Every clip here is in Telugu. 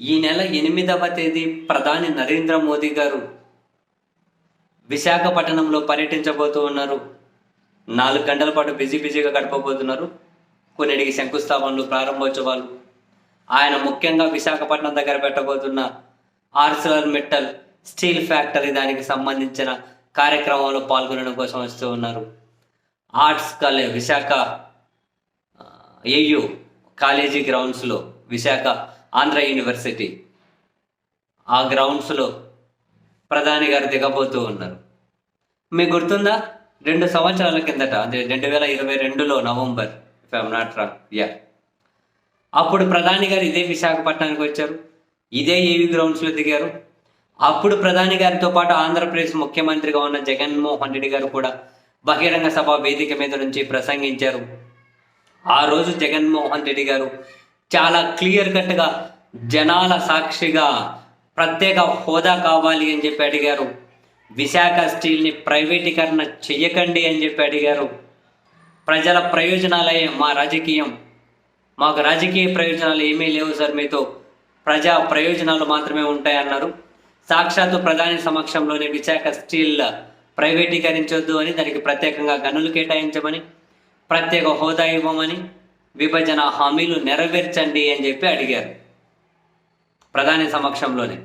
ఈ నెల ఎనిమిదవ తేదీ ప్రధాని నరేంద్ర మోదీ గారు విశాఖపట్నంలో పర్యటించబోతూ ఉన్నారు. నాలుగు గంటల పాటు బిజీ బిజీగా గడపబోతున్నారు. కొన్నిటికి శంకుస్థాపనలు ప్రారంభోత్సవాలు. ఆయన ముఖ్యంగా విశాఖపట్నం దగ్గర పెట్టబోతున్న ఆర్సిలర్ మెట్టల్ స్టీల్ ఫ్యాక్టరీ దానికి సంబంధించిన కార్యక్రమంలో పాల్గొనడం కోసం వస్తూ ఉన్నారు. Arts college Visakha AU college గ్రౌండ్స్లో విశాఖ ఆంధ్ర యూనివర్సిటీ ఆ గ్రౌండ్స్లో ప్రధాని గారు దిగబోతూ ఉన్నారు. మీకు గుర్తుందా? రెండు సంవత్సరాల కిందట అంటే రెండు వేల ఇరవై రెండులో November if I'm not wrong yeah అప్పుడు ప్రధాని గారు ఇదే విశాఖపట్నానికి వచ్చారు. ఇదే ఏవి గ్రౌండ్స్లో దిగారు. అప్పుడు ప్రధాని గారితో పాటు ఆంధ్రప్రదేశ్ ముఖ్యమంత్రిగా ఉన్న జగన్మోహన్ రెడ్డి గారు కూడా బహిరంగ సభ వేదిక మీద నుంచి ప్రసంగించారు. ఆ రోజు జగన్మోహన్ రెడ్డి గారు చాలా క్లియర్ కట్గా జనాల సాక్షిగా ప్రత్యేక హోదా కావాలి అని చెప్పి అడిగారు. విశాఖ స్టీల్ని ప్రైవేటీకరణ చెయ్యకండి అని చెప్పి అడిగారు. ప్రజల ప్రయోజనాలే మా రాజకీయం. మాకు రాజకీయ ప్రయోజనాలు ఏమీ లేవు సార్ మీతో. ప్రజా ప్రయోజనాలు మాత్రమే ఉంటాయన్నారు సాక్షాత్తు ప్రధాని సమక్షంలోనే విశాఖ స్టీల్ ప్రైవేటీకరించొద్దు అని దానికి ప్రత్యేకంగా గనులు కేటాయించమని ప్రత్యేక హోదా ఇవ్వమని విభజన హామీలు నెరవేర్చండి అని చెప్పి అడిగారు ప్రధాని సమక్షంలోనే.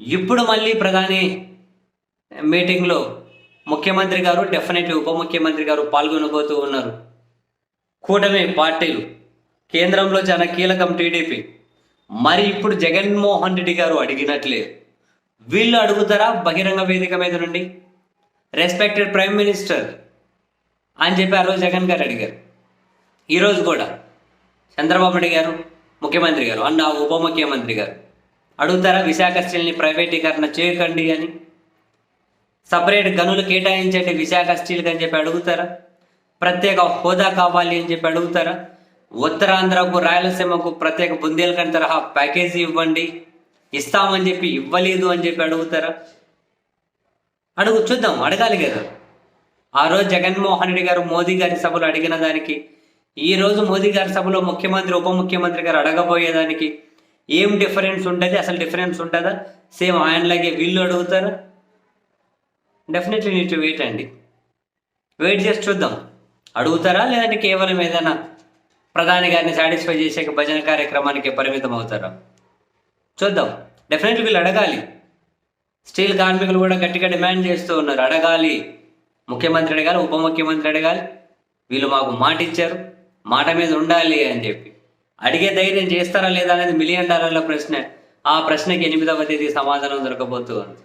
ఇప్పుడు మళ్ళీ ప్రధాని మీటింగ్లో ముఖ్యమంత్రి గారు డెఫినెట్లీ ఉప ముఖ్యమంత్రి గారు పాల్గొనబోతూ ఉన్నారు. కూటమి పార్టీలు కేంద్రంలో చాలా కీలకం టీడీపీ. మరి ఇప్పుడు జగన్మోహన్ రెడ్డి గారు అడిగినట్లే వీళ్ళు అడుగుతారా బహిరంగ వేదిక మీద నుండి? రెస్పెక్టెడ్ ప్రైమ్ మినిస్టర్ అని చెప్పి ఆ రోజు జగన్ గారు అడిగారు. ఈరోజు కూడా చంద్రబాబు నాయుడు గారు ముఖ్యమంత్రి గారు అన్న ఉప ముఖ్యమంత్రి గారు అడుగుతారా విశాఖ స్టీల్ని ప్రైవేటీకరణ చేయకండి అని? సపరేట్ గనులు కేటాయించండి విశాఖ స్టీల్కి అని చెప్పి అడుగుతారా? ప్రత్యేక హోదా కావాలి అని చెప్పి అడుగుతారా? ఉత్తరాంధ్రకు రాయలసీమకు ప్రత్యేక బుందేల్ఖండ్ తరహా ప్యాకేజీ ఇవ్వండి ఇస్తామని చెప్పి ఇవ్వలేదు అని చెప్పి అడుగుతారా? అడుగు చూద్దాం అడగాలి కదా. ఆ రోజు జగన్మోహన్ రెడ్డి గారు మోదీ గారి సభలో అడిగిన దానికి ఈ రోజు మోదీ గారి సభలో ముఖ్యమంత్రి ఉప ముఖ్యమంత్రి గారు అడగబోయేదానికి ఏం డిఫరెన్స్ ఉంటుంది? అసలు డిఫరెన్స్ ఉంటుందా? సేమ్ ఆయనలాగే వీళ్ళు అడుగుతారా? డెఫినెట్లీ నీట్ వెయిట్ అండి. వెయిట్ చేసి చూద్దాం. అడుగుతారా? లేదంటే కేవలం ఏదైనా ప్రధాని గారిని సాటిస్ఫై చేసే భజన కార్యక్రమానికి పరిమితం అవుతారా? చూద్దాం. డెఫినెట్లీ వీళ్ళు అడగాలి. స్టీల్ కార్మికులు కూడా గట్టిగా డిమాండ్ చేస్తూ ఉన్నారు. అడగాలి. ముఖ్యమంత్రి అడగాలి ఉప ముఖ్యమంత్రి అడగాలి. వీళ్ళు మాకు మాట ఇచ్చారు మాట మీద ఉండాలి అని చెప్పి. అడిగే ధైర్యం చేస్తారా లేదా అనేది మిలియన్ డాలర్ల ప్రశ్న. ఆ ప్రశ్నకి ఎనిమిదవ తేదీ సమాధానం దొరకబోతుంది